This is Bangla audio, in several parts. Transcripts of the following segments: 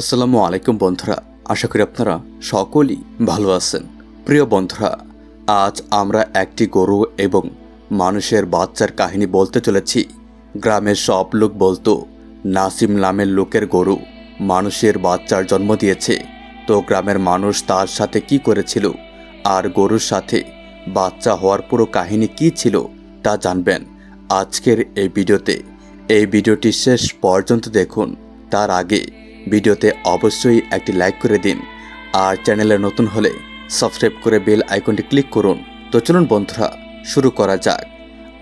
আসসালামু আলাইকুম বন্ধুরা, আশা করি আপনারা সকলেই ভালো আছেন। প্রিয় বন্ধুরা, আজ আমরা একটি গরু এবং মানুষের বাচ্চার কাহিনী বলতে চলেছি। গ্রামের সব লোক বলতো, নাসিম নামের লোকের গরু মানুষের বাচ্চার জন্ম দিয়েছে। তো গ্রামের মানুষ তার সাথে কি করেছিল আর গরুর সাথে বাচ্চা হওয়ার পুরো কাহিনী কি ছিল তা জানবেন আজকের এই ভিডিওতে। এই ভিডিওটি শেষ পর্যন্ত দেখুন। তার আগে ভিডিওতে অবশ্যই একটি লাইক করে দিন। আর চ্যানেলে নতুন হলে সাবস্ক্রাইব করে বেল আইকনটি ক্লিক করুন। তো চলুন বন্ধুরা, শুরু করা যাক।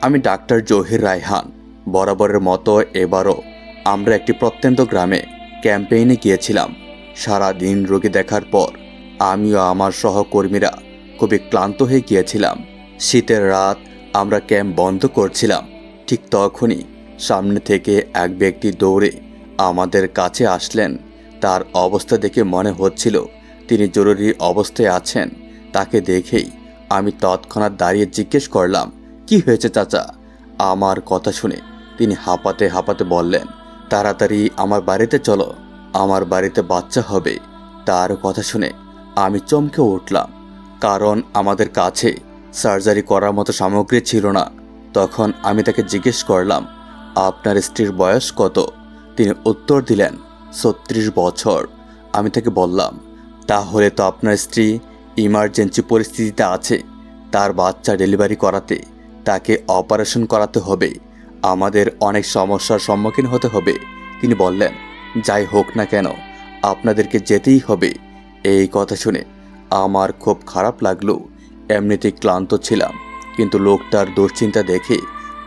আমি ডাক্তার জহির রায়হান। বরাবরের মতো এবারও আমরা একটি প্রত্যন্ত গ্রামে ক্যাম্পেইনে গিয়েছিলাম। সারা দিন রোগী দেখার পর আমিও আমার সহকর্মীরা খুবই ক্লান্ত হয়ে গিয়েছিলাম। শীতের রাত আমরা ক্যাম্প বন্ধ করছিলাম। ঠিক তখনই সামনে থেকে এক ব্যক্তি দৌড়ে আমাদের কাছে আসলেন। তার অবস্থা দেখে মনে হচ্ছিল তিনি জরুরি অবস্থায় আছেন। তাকে দেখেই আমি তৎক্ষণাৎ দাঁড়িয়ে জিজ্ঞেস করলাম, কি হয়েছে চাচা? আমার কথা শুনে তিনি হাঁপাতে হাঁপাতে বললেন, তাড়াতাড়ি আমার বাড়িতে চলো, আমার বাড়িতে বাচ্চা হবে। তার কথা শুনে আমি চমকে উঠলাম, কারণ আমাদের কাছে সার্জারি করার মতো সামগ্রী ছিল না। তখন আমি তাকে জিজ্ঞেস করলাম, আপনার স্ত্রীর বয়স কত? তিনি উত্তর দিলেন, ছত্রিশ বছর। আমি তাকে বললাম, তাহলে তো আপনার স্ত্রী ইমার্জেন্সি পরিস্থিতিতে আছে। তার বাচ্চা ডেলিভারি করাতে, তাকে অপারেশন করাতে হবে। আমাদের অনেক সমস্যার সম্মুখীন হতে হবে। তিনি বললেন, যাই হোক না কেন, আপনাদেরকে যেতেই হবে। এই কথা শুনে আমার খুব খারাপ লাগল। এমনিতেই ক্লান্ত ছিলাম, কিন্তু লোকটার দুশ্চিন্তা দেখে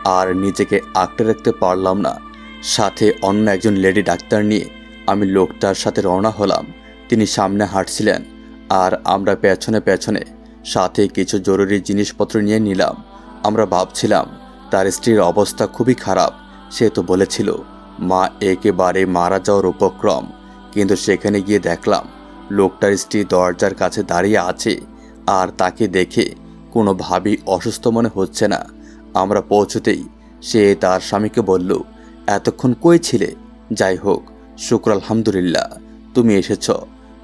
আর নিজেকে আঁকড়ে রাখতে পারলাম না। সাথে অন্য একজন লেডি ডাক্তার নিয়ে আমি লোকটার সাথে রওনা হলাম। তিনি সামনে হাঁটছিলেন আর আমরা পেছনে পেছনে সাথে কিছু জরুরি জিনিসপত্র নিয়ে নিলাম। আমরা ভাবছিলাম, তার স্ত্রীর অবস্থা খুবই খারাপ। সে তো বলেছিল, মা একেবারে মারা যাওয়ার উপক্রম। কিন্তু সেখানে গিয়ে দেখলাম, লোকটার স্ত্রী দরজার কাছে দাঁড়িয়ে আছে আর তাকে দেখে কোনোভাবেই অসুস্থ মনে হচ্ছে না। আমরা পৌঁছতেই সে তার স্বামীকে বলল এতক্ষণ কই ছিলে? যাই হোক, শুক্র আলহামদুলিল্লাহ। তুমি এসেছ।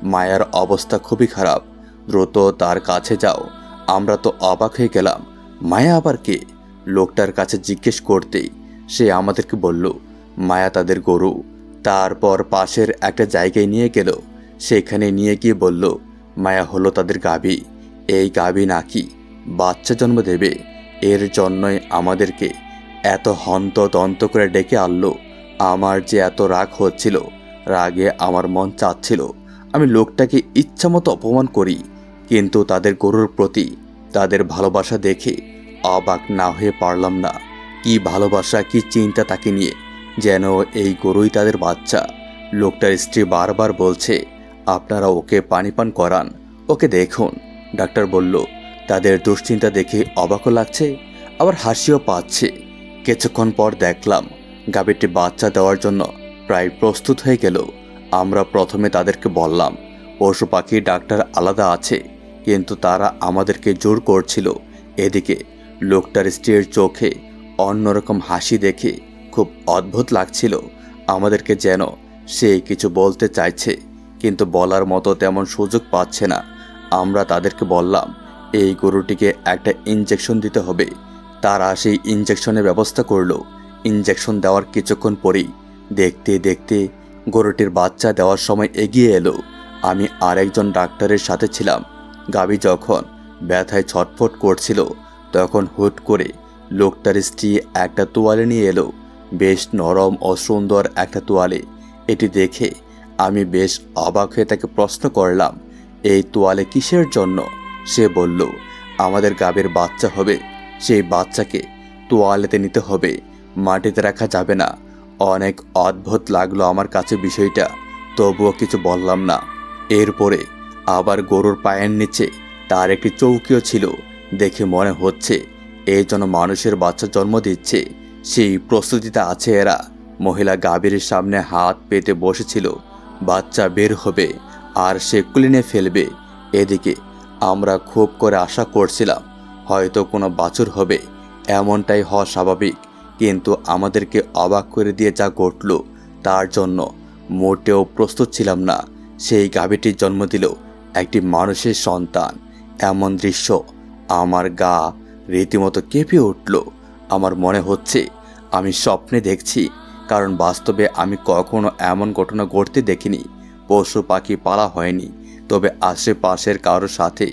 মায়ার অবস্থা খুবই খারাপ। দ্রুত তার কাছে যাও। আমরা তো অবাক হয়ে গেলাম। মায়া আবার কে? লোকটার কাছে জিজ্ঞেস করতেই সে আমাদেরকে বলল, মায়া তাদের গরু। তারপর পাশের একটা জায়গায় নিয়ে গেল। সেখানে নিয়ে গিয়ে বলল, মায়া হলো তাদের গাভী। এই গাভী নাকি বাচ্চা জন্ম দেবে। এর জন্যই আমাদেরকে এত হন্ত দন্ত করে ডেকে আনলো। আমার যে এত রাগ হচ্ছিল, রাগে আমার মন চাচ্ছিল। আমি লোকটাকে ইচ্ছামতো অপমান করি, কিন্তু তাদের গরুর প্রতি, তাদের ভালোবাসা দেখে অবাক না হয়ে পারলাম না। কি ভালোবাসা, কি চিন্তা তাকে নিয়ে। যেন এই গরুই তাদের বাচ্চা। লোকটার স্ত্রী বারবার বলছে, আপনারা ওকে পানি পান করান, ওকে দেখুন। ডাক্তার বলল, তাদের দুশ্চিন্তা দেখে অবাকও লাগছে, আবার হাসিও পাচ্ছে। কিছুক্ষণ পর দেখলাম গাভীটি বাচ্চা দেওয়ার জন্য প্রায় প্রস্তুত হয়ে গেল। আমরা প্রথমে তাদেরকে বললাম, পশু পাখি ডাক্তার আলাদা আছে, কিন্তু তারা আমাদেরকে জোর করছিল। এদিকে লোকটার স্ত্রীর চোখে অন্যরকম হাসি দেখে খুব অদ্ভুত লাগছিল। আমাদেরকে যেন সে কিছু বলতে চাইছে, কিন্তু বলার মতো তেমন সুযোগ পাচ্ছে না। আমরা তাদেরকে বললাম, এই গরুটিকে একটা ইঞ্জেকশন দিতে হবে। তারা সেই ইঞ্জেকশনের ব্যবস্থা করল। ইঞ্জেকশন দেওয়ার কিছুক্ষণ পরেই দেখতে দেখতে গরুটির বাচ্চা দেওয়ার সময় এগিয়ে এলো। আমি আরেকজন ডাক্তারের সাথে ছিলাম। গাবি যখন ব্যথায় ছটফট করছিল, তখন হুট করে লোকটার স্ত্রী একটা তোয়ালে নিয়ে এলো। বেশ নরম ও সুন্দর একটা তোয়ালে। এটি দেখে আমি বেশ অবাক হয়ে তাকে প্রশ্ন করলাম, এই তোয়ালে কিসের জন্য? সে বলল, আমাদের গাবের বাচ্চা হবে। সেই বাচ্চাকে তোয়ালেতে নিতে হবে। মাটিতে রাখা যাবে না। অনেক অদ্ভুত লাগল আমার কাছে বিষয়টা। তবুও কিছু বললাম না। এরপরে আবার গরুর পায়ের নিচে তার একটি চৌকিও ছিল। দেখে মনে হচ্ছে এই জন্য মানুষের বাচ্চা জন্ম দিচ্ছে। সেই প্রস্তুতিতে আছে এরা। মহিলা গাভীর সামনে হাত পেতে বসেছিল। বাচ্চা বের হবে আর সে কুলিনে ফেলবে। এদিকে আমরা খুব করে আশা করছিলাম। হয়তো কোনো বাছুর হবে, এমনটাই হওয়া স্বাভাবিক। কিন্তু আমাদেরকে অবাক করে দিয়ে যা ঘটল তার জন্য মোটেও প্রস্তুত ছিলাম না। সেই গাভীটির জন্ম দিল একটি মানুষের সন্তান। এমন দৃশ্য। আমার গা রীতিমতো কেঁপে উঠল। আমার মনে হচ্ছে আমি স্বপ্নে দেখছি, কারণ বাস্তবে আমি কখনো এমন ঘটনা ঘটতে দেখিনি। পশু পাখি পালা হয়নি, তবে আশেপাশের কারোর সাথে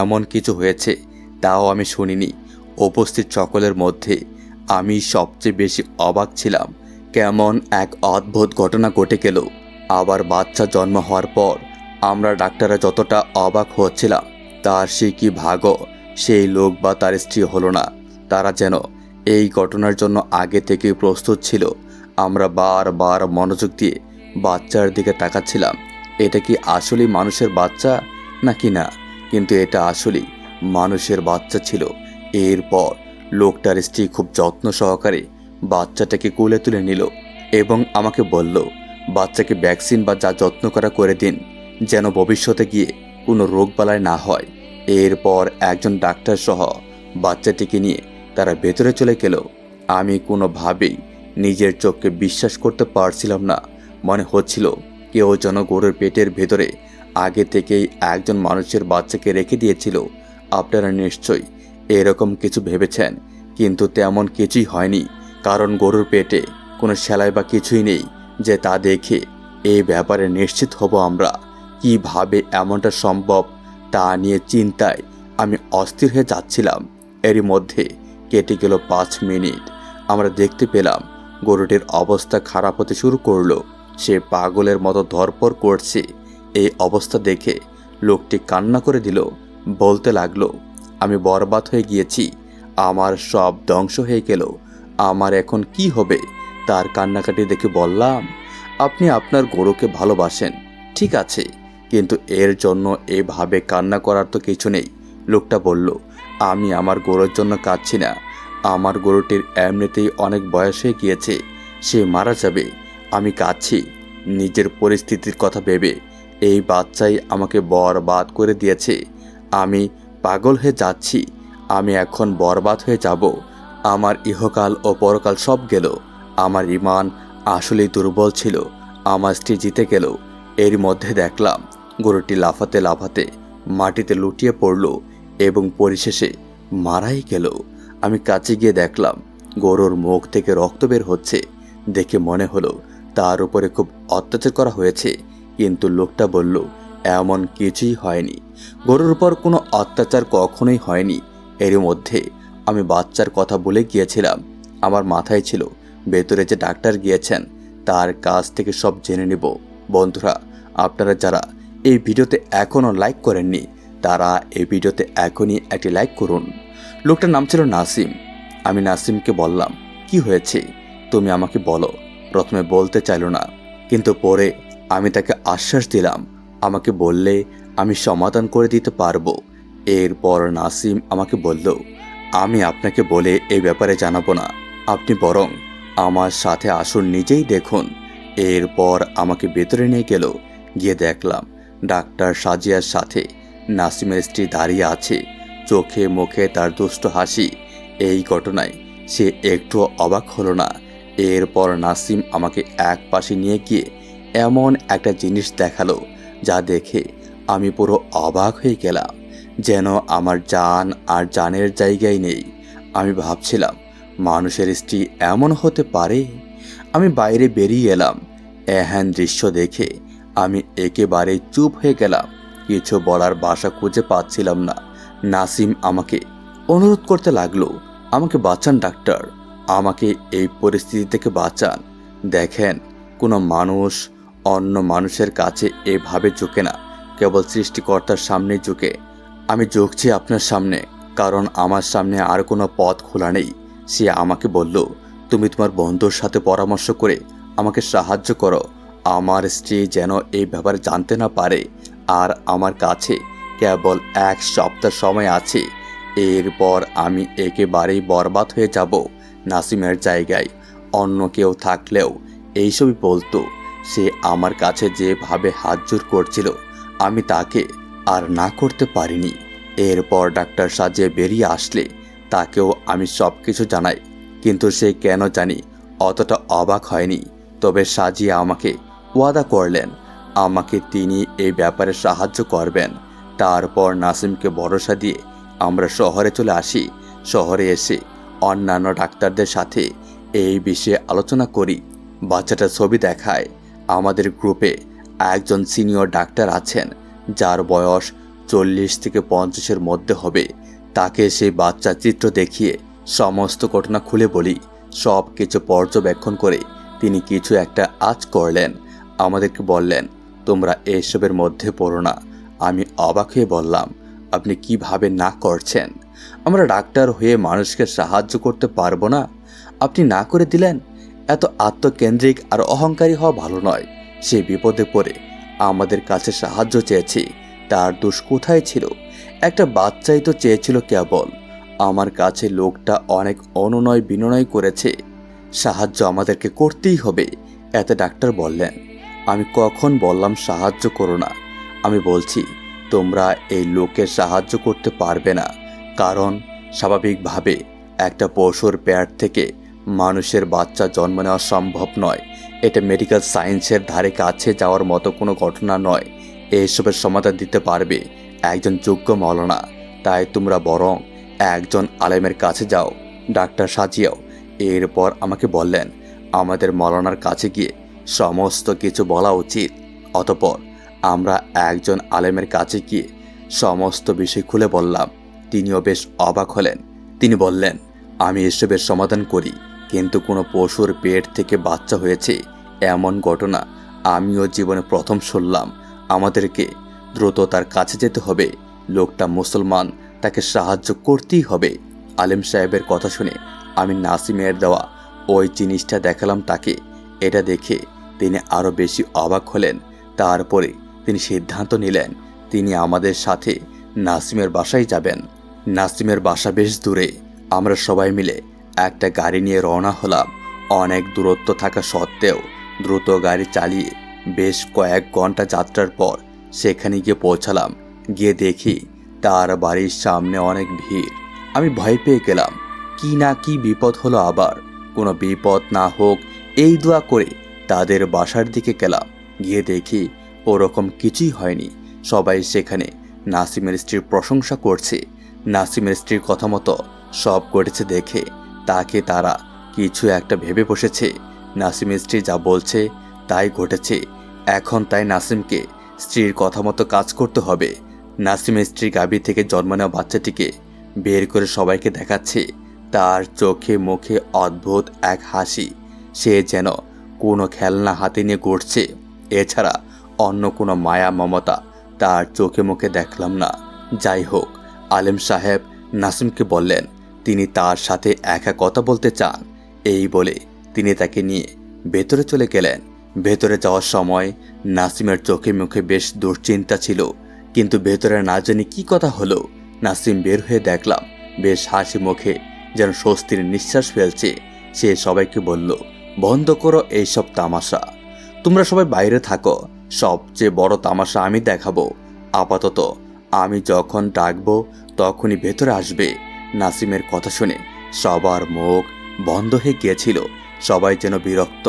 এমন কিছু হয়েছে তাও আমি শুনিনি। উপস্থিত সকলের মধ্যে আমি সবচেয়ে বেশি অবাক ছিলাম, কেমন এক অদ্ভুত ঘটনা ঘটে গেল। আবার বাচ্চা জন্ম হওয়ার পর আমরা ডাক্তাররা যতটা অবাক হচ্ছিলাম, তার সে কি ভাগ সেই লোক বা তার স্ত্রী হলো না। তারা যেন এই ঘটনার জন্য আগে থেকেই প্রস্তুত ছিল। আমরা বারবার মনোযোগ দিয়ে বাচ্চার দিকে তাকাচ্ছিলাম। এটা কি আসলেই মানুষের বাচ্চা নাকি না? কিন্তু এটা আসলেই মানুষের বাচ্চা ছিল। এরপর লোকটার স্ত্রী খুব যত্ন সহকারে বাচ্চাটাকে কোলে তুলে নিল এবং আমাকে বলল, বাচ্চাকে ভ্যাকসিন বা যা যত্ন করা করে দিন, যেন ভবিষ্যতে গিয়ে কোনো রোগবালায় না হয়। এরপর একজন ডাক্তার সহ বাচ্চাটিকে নিয়ে তারা ভেতরে চলে গেল। আমি কোনোভাবেই নিজের চোখকে বিশ্বাস করতে পারছিলাম না। মনে হচ্ছিল কেউ যেন গরুর পেটের ভেতরে আগে থেকেই একজন মানুষের বাচ্চাকে রেখে দিয়েছিল। আপনারা নিশ্চয়ই এরকম কিছু ভেবেছেন, কিন্তু তেমন কিছুই হয়নি, কারণ গরুর পেটে কোনো সেলাই বা কিছুই নেই যে তা দেখে এই ব্যাপারে নিশ্চিত হব আমরা। কীভাবে এমনটা সম্ভব তা নিয়ে চিন্তায় আমি অস্থির হয়ে যাচ্ছিলাম। এরই মধ্যে কেটে গেল পাঁচ মিনিট। আমরা দেখতে পেলাম গরুটির অবস্থা খারাপ হতে শুরু করল। সে পাগলের মতো ধরপর করছে। এই অবস্থা দেখে লোকটি কান্না করে দিল। বলতে লাগল, আমি বরবাদ হয়ে গিয়েছি, আমার সব ধ্বংস হয়ে গেল, আমার এখন কি হবে? তার কান্নাকাটি দেখে বললাম, আপনি আপনার গরুকে ভালোবাসেন, ঠিক আছে, কিন্তু এর জন্য এভাবে কান্না করার তো কিছু নেই। লোকটা বলল, আমি আমার গরুর জন্য কাঁদছি না, আমার গরুটির এমনিতেই অনেক বয়স হয়ে গিয়েছে, সে মারা যাবে, আমি কাঁদছি, নিজের পরিস্থিতির কথা ভেবে, এই বাচ্চাই আমাকে বরবাদ করে দিয়েছে। আমি পাগল হয়ে যাচ্ছি। আমি এখন বরবাদ হয়ে যাব। আমার ইহকাল ও পরকাল সব গেল। আমার ইমান আসলেই দুর্বল ছিল। আমার স্ত্রী জিতে গেল। এর মধ্যে দেখলাম, গরুটি লাফাতে লাফাতে মাটিতে লুটিয়ে পড়ল এবং পরিশেষে মারাই গেল। আমি কাছে গিয়ে দেখলাম, গরুর মুখ থেকে রক্ত বের হচ্ছে। দেখে মনে হলো, তার উপরে খুব অত্যাচার করা হয়েছে। কিন্তু লোকটা বলল এমন কিছুই হয়নি। গরুর উপর কোনো অত্যাচার কখনোই হয়নি। এর মধ্যে আমি বাচ্চার কথা বলে গিয়েছিলাম। আমার মাথায় ছিল, ভেতরে যে ডাক্তার গিয়েছেন, তার কাছ থেকে সব জেনে নেব। বন্ধুরা, আপনারা যারা এই ভিডিওতে এখনও লাইক করেননি, তারা এই ভিডিওতে এখনই একটি লাইক করুন। লোকটার নাম ছিল নাসিম। আমি নাসিমকে বললাম, কি হয়েছে? তুমি আমাকে বলো। প্রথমে বলতে চাইল না। কিন্তু পরে আমি তাকে আশ্বাস দিলাম আমাকে বললে, আমি সমাধান করে দিতে পারব। এরপর নাসিম আমাকে বলল, আমি আপনাকে বলে এই ব্যাপারে জানাব না। আপনি বরং আমার সাথে আসুন, নিজেই দেখুন। এরপর আমাকে ভেতরে নিয়ে গেল। গিয়ে দেখলাম, ডাক্তার সাজিয়ার সাথে নাসিমের স্ত্রী দাঁড়িয়ে আছে। চোখে মুখে তার দুষ্ট হাসি। এই ঘটনায় সে একটু অবাক হলো না। এরপর নাসিম আমাকে এক পাশে নিয়ে গিয়ে এমন একটা জিনিস দেখাল। যা দেখে আমি পুরো অবাক হয়ে গেলাম যেন আমার জান আর জানের জায়গায় নেই। আমি ভাবছিলাম, মানুষের স্ত্রী এমন হতে পারে। আমি বাইরে বেরিয়ে এলাম। এহেন দৃশ্য দেখে আমি একেবারে চুপ হয়ে গেলাম। কিছু বলার বাসা খুঁজে পাচ্ছিলাম না। নাসিম আমাকে অনুরোধ করতে লাগল, আমাকে বাঁচান, ডাক্তার। আমাকে এই পরিস্থিতি থেকে বাঁচান। দেখেন, কোনো মানুষ অন্য মানুষের কাছে এভাবে ঝুঁকে না। কেবল সৃষ্টিকর্তার সামনে ঝুঁকে। আমি ঝুঁকছি আপনার সামনে, কারণ আমার সামনে আর কোনো পথ খোলা নেই। সে আমাকে বলল, তুমি তোমার বন্ধুর সাথে পরামর্শ করে আমাকে সাহায্য করো। আমার স্ত্রী যেন এই ব্যাপারে জানতে না পারে। আর আমার কাছে কেবল এক সপ্তাহ সময় আছে। এরপর আমি একেবারেই বরবাদ হয়ে যাব নাসিমের জায়গায়। অন্য কেউ থাকলেও এইসবই বলতো। সে আমার কাছে যেভাবে হাত জোর করছিল, আমি তাকে আর না করতে পারিনি। এরপর ডাক্তার সাজিয়ে বেরিয়ে আসলে, তাকেও আমি সব কিছু জানাই, কিন্তু সে কেন জানি অতটা অবাক হয়নি। তবে সাজিয়ে আমাকে ওয়াদা করলেন, আমাকে তিনি এই ব্যাপারে সাহায্য করবেন। তারপর নাসিমকে ভরসা দিয়ে আমরা শহরে চলে আসি। শহরে এসে অন্যান্য ডাক্তারদের সাথে এই বিষয়ে আলোচনা করি, বাচ্চাটার ছবি দেখায়। আমাদের গ্রুপে একজন সিনিয়র ডাক্তার আছেন, যার বয়স চল্লিশ থেকে পঞ্চাশের মধ্যে হবে। তাকে সেই বাচ্চার চিত্র দেখিয়ে সমস্ত ঘটনা খুলে বলি। সব কিছু পর্যবেক্ষণ করে তিনি কিছু একটা আজ করলেন। আমাদেরকে বললেন, তোমরা এসবের মধ্যে পড়ো না। আমি অবাক হয়ে বললাম, আপনি কীভাবে না করছেন? আমরা ডাক্তার হয়ে মানুষকে সাহায্য করতে পারব না। আপনি না করে দিলেন? এত আত্মকেন্দ্রিক আর অহংকারী হওয়া ভালো নয়। সে বিপদে পড়ে। আমাদের কাছে সাহায্য চেয়েছি। তার দোষ কোথায় ছিল? একটা বাচ্চাই তো চেয়েছিল কেবল। আমার কাছে লোকটা অনেক অনুনয় বিনয় করেছে। সাহায্য আমাদেরকে করতেই হবে, এতে ডাক্তার বললেন। আমি কখন বললাম সাহায্য করো না। আমি বলছি, তোমরা এই লোকের সাহায্য করতে পারবে না। কারণ, স্বাভাবিকভাবে একটা পশুর পেয়ার থেকে মানুষের বাচ্চা জন্ম নেওয়া সম্ভব নয়। এটা মেডিকেল সায়েন্সের ধারে কাছে যাওয়ার মতো কোনো ঘটনা নয়। এইসবের সমাধান দিতে পারবে। একজন যোগ্য মলনা তাই তোমরা বরং একজন আলেমের কাছে যাও। ডাক্তার সাজিয়াও এরপর আমাকে বললেন, আমাদের মলনার কাছে গিয়ে সমস্ত কিছু বলা উচিত। অতপর আমরা একজন আলেমের কাছে গিয়ে সমস্ত বিষয় খুলে বললাম। তিনিও বেশ অবাক হলেন। তিনি বললেন, আমি এসবের সমাধান করি। কিন্তু কোনো পশুর পেট থেকে বাচ্চা হয়েছে এমন ঘটনা আমিও জীবনে প্রথম শুনলাম। আমাদেরকে দ্রুত তার কাছে যেতে হবে। লোকটা মুসলমান, তাকে সাহায্য করতেই হবে। আলেম সাহেবের কথা শুনে আমি নাসিমের দেওয়া ওই জিনিসটা দেখালাম তাকে। এটা দেখে তিনি আরও বেশি অবাক হলেন। তারপরে তিনি সিদ্ধান্ত নিলেন, তিনি আমাদের সাথে নাসিমের বাসায় যাবেন। নাসিমের বাসা বেশ দূরে, আমরা সবাই মিলে একটা গাড়ি নিয়ে রওনা হলাম। অনেক দূরত্ব থাকা সত্ত্বেও দ্রুত গাড়ি চালিয়ে বেশ কয়েক ঘণ্টা যাত্রার পর সেখানে গিয়ে পৌঁছালাম। গিয়ে দেখি তার বাড়ির সামনে অনেক ভিড়। আমি ভয় পেয়ে গেলাম, কি না কি বিপদ হলো আবার? কোনো বিপদ না হোক, এই দোয়া করে তাদের বাসার দিকে গেলাম। গিয়ে দেখি ওরকম কিছুই হয়নি। সবাই সেখানে নাসিমের স্ত্রীর প্রশংসা করছে। নাসিমের স্ত্রীর কথা মতো সব করেছে দেখে তাকে তারা কিছু একটা ভেবে বসেছে। নাসিম স্ত্রী যা বলছে তাই ঘটেছে। এখন তাই নাসিমকে স্ত্রীর কথা মতো কাজ করতে হবে। নাসিম স্ত্রী গাভী থেকে জন্ম নেওয়া বাচ্চাটিকে বের করে সবাইকে দেখাচ্ছে। তার চোখে মুখে অদ্ভুত এক হাসি। সে যেন কোনো খেলনা হাতে নিয়ে ঘুরছে। এছাড়া অন্য কোনো মায়া মমতা তার চোখে মুখে দেখলাম না। যাই হোক, আলেম সাহেব নাসিমকে বললেন তিনি তার সাথে একা কথা বলতে চান। এই বলে তিনি তাকে নিয়ে ভেতরে চলে গেলেন। ভেতরে যাওয়ার সময় নাসিমের চোখে মুখে বেশ দুশ্চিন্তা ছিল, কিন্তু ভেতরে না জানি কি কথা হলো। নাসিম বের হয়ে দেখলাম বেশ হাসি মুখে যেন স্বস্তির নিঃশ্বাস ফেলছে। সে সবাইকে বলল, বন্ধ করো এইসব তামাশা। তোমরা সবাই বাইরে থাকো। সবচেয়ে বড় তামাশা আমি দেখাবো। আপাতত আমি যখন ডাকবো তখনই ভেতরে আসবে। নাসিমের কথা শুনে সবার মুখ বন্ধ হয়ে গিয়েছিল। সবাই যেন বিরক্ত,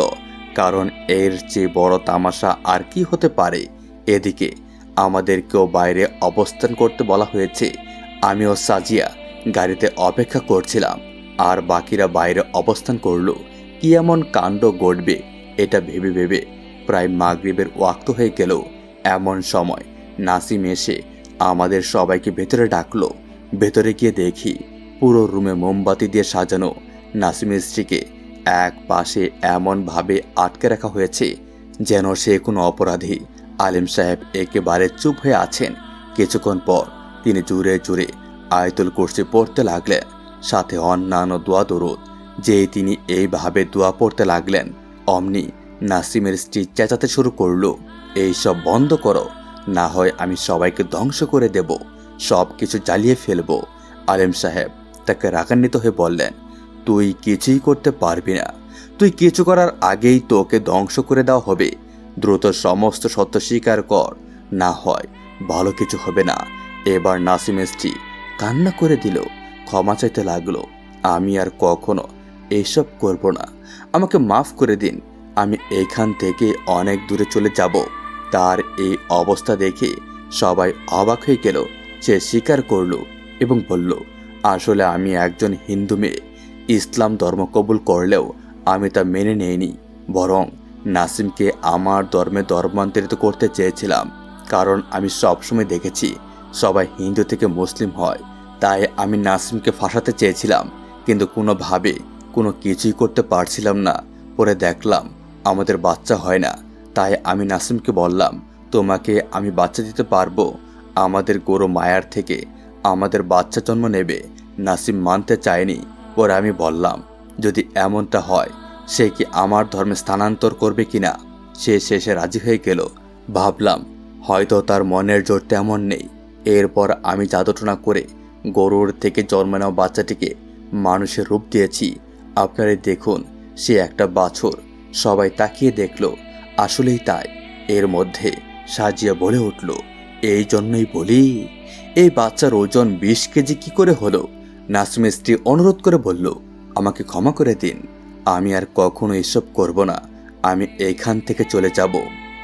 কারণ এর চেয়ে বড় তামাশা আর কি হতে পারে? এদিকে আমাদেরকেও বাইরে অবস্থান করতে বলা হয়েছে। আমিও সাজিয়া গাড়িতে অপেক্ষা করছিলাম, আর বাকিরা বাইরে অবস্থান করল। কি এমন কাণ্ড ঘটবে, এটা ভেবে ভেবে প্রায় মাগরিবের ওয়াক্ত হয়ে গেল। এমন সময় নাসিম এসে আমাদের সবাইকে ভেতরে ডাকলো। ভেতরে গিয়ে দেখি পুরো রুমে মোমবাতি দিয়ে সাজানো। নাসিমের স্ত্রীকে এক পাশে এমনভাবে আটকে রাখা হয়েছে যেন সে কোনো অপরাধী। আলিম সাহেব একেবারে চুপ হয়ে আছেন। কিছুক্ষণ পর তিনি জুড়ে জুড়ে আয়তুল কুর্সি পড়তে লাগলেন, সাথে অন্যান্য দোয়া দরুদ। যেই তিনি এইভাবে দোয়া পড়তে লাগলেন, অমনি নাসিমের স্ত্রী চেঁচাতে শুরু করল এইসব বন্ধ করো, না হয় আমি সবাইকে ধ্বংস করে দেব সব কিছু জ্বালিয়ে ফেলব। আলেম সাহেব তাকে রাগান্বিত হয়ে বললেন, তুই কিছুই করতে পারবি না। তুই কিছু করার আগেই তোকে ধ্বংস করে দেওয়া হবে। দ্রুত সমস্ত সত্য স্বীকার কর। না হয় ভালো কিছু হবে না। এবার নাসিমের স্ত্রী কান্না করে দিল, ক্ষমা চাইতে লাগল, আমি আর কখনো এসব করব না। আমাকে মাফ করে দিন। আমি এখান থেকে অনেক দূরে চলে যাব। তার এই অবস্থা দেখে সবাই অবাক হয়ে গেল। সে স্বীকার করল এবং বলল আসলে আমি একজন হিন্দু মেয়ে। ইসলাম ধর্ম কবুল করলেও আমি তা মেনে নেইনি। বরং নাসিমকে আমার ধর্মে ধর্মান্তরিত করতে চেয়েছিলাম। কারণ আমি সবসময় দেখেছি সবাই হিন্দু থেকে মুসলিম হয়। তাই আমি নাসিমকে ফাঁসাতে চেয়েছিলাম। কিন্তু কোনোভাবে কোনো কিছুই করতে পারছিলাম না। পরে দেখলাম আমাদের বাচ্চা হয় না। তাই আমি নাসিমকে বললাম, তোমাকে আমি বাচ্চা দিতে পারব। আমাদের গরু মায়ার থেকে আমাদের বাচ্চা জন্ম নেবে। নাসিম মানতে চায়নি। পরে আমি বললাম, যদি এমনটা হয়, সে কি আমার ধর্মে স্থানান্তর করবে কিনা? সে শেষে রাজি হয়ে গেল। ভাবলাম, হয়তো তার মনের জোর তেমন নেই। এরপর আমি জাদুটনা করে গরুর থেকে জন্ম নেওয়া বাচ্চাটিকে মানুষের রূপ দিয়েছি। আপনারা দেখুন, সে একটা বাছুর। সবাই তাকিয়ে দেখল। আসলেই তাই। এর মধ্যে সাজিয়া বলে উঠল, এই জন্যই বলি, এই বাচ্চার ওজন বিশ কেজি কি করে হলো? নাসিমের স্ত্রী অনুরোধ করে বলল, আমাকে ক্ষমা করে দিন। আমি আর কখনো এসব করব না। আমি এইখান থেকে চলে যাব।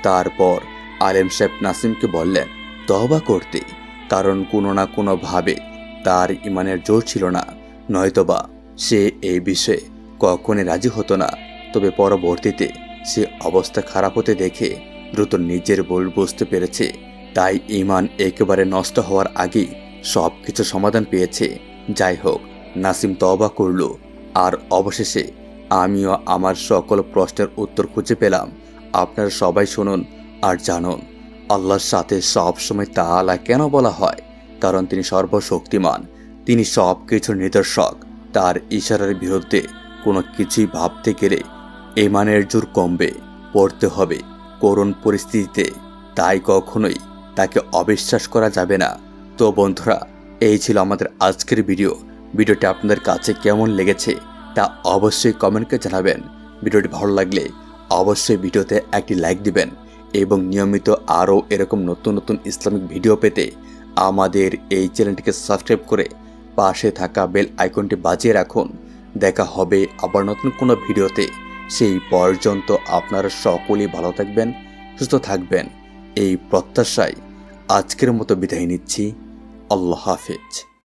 তারপর আলেম সাহেব নাসিমকে বললেন তবা করতে কারণ কোনো না কোনোভাবে তার ইমানের জোর ছিল না। নয়তোবা সে এই বিষয়ে কখনই রাজি হতো না। তবে পরবর্তীতে সে অবস্থা খারাপ হতে দেখে দ্রুত নিজের ভুল বুঝতে পেরেছে। তাই ইমান একেবারে নষ্ট হওয়ার আগেই সব কিছু সমাধান পেয়েছে। যাই হোক, নাসিম তবা করল। আর অবশেষে আমিও আমার সকল প্রশ্নের উত্তর খুঁজে পেলাম। আপনারা সবাই শুনুন আর জানুন, আল্লাহর সাথে সব সময় তাআলা কেন বলা হয়? কারণ তিনি সর্বশক্তিমান, তিনি সব কিছুর নিদর্শক। তার ইশারার বিরুদ্ধে কোনো কিছুই ভাবতে গেলে এমানের জোর কমবে, পড়তে হবে। করুণ পরিস্থিতিতে তাই কখনোই তাকে অবিশ্বাস করা যাবে না। তো বন্ধুরা এই ছিল আমাদের আজকের ভিডিও ভিডিওটি আপনাদের কাছে কেমন লেগেছে তা অবশ্যই কমেন্টকে জানাবেন। ভিডিওটি ভালো লাগলে অবশ্যই ভিডিওতে একটি লাইক দিবেন এবং নিয়মিত আরও এরকম নতুন নতুন ইসলামিক ভিডিও পেতে আমাদের এই চ্যানেলটিকে সাবস্ক্রাইব করে পাশে থাকা বেল আইকনটি বাজিয়ে রাখুন। দেখা হবে আবার নতুন কোনো ভিডিওতে সেই পর্যন্ত আপনারা সকলেই ভালো থাকবেন, সুস্থ থাকবেন। এই প্রত্যাশায় আজকের মতো বিদায় নিচ্ছি। Allah'a affet.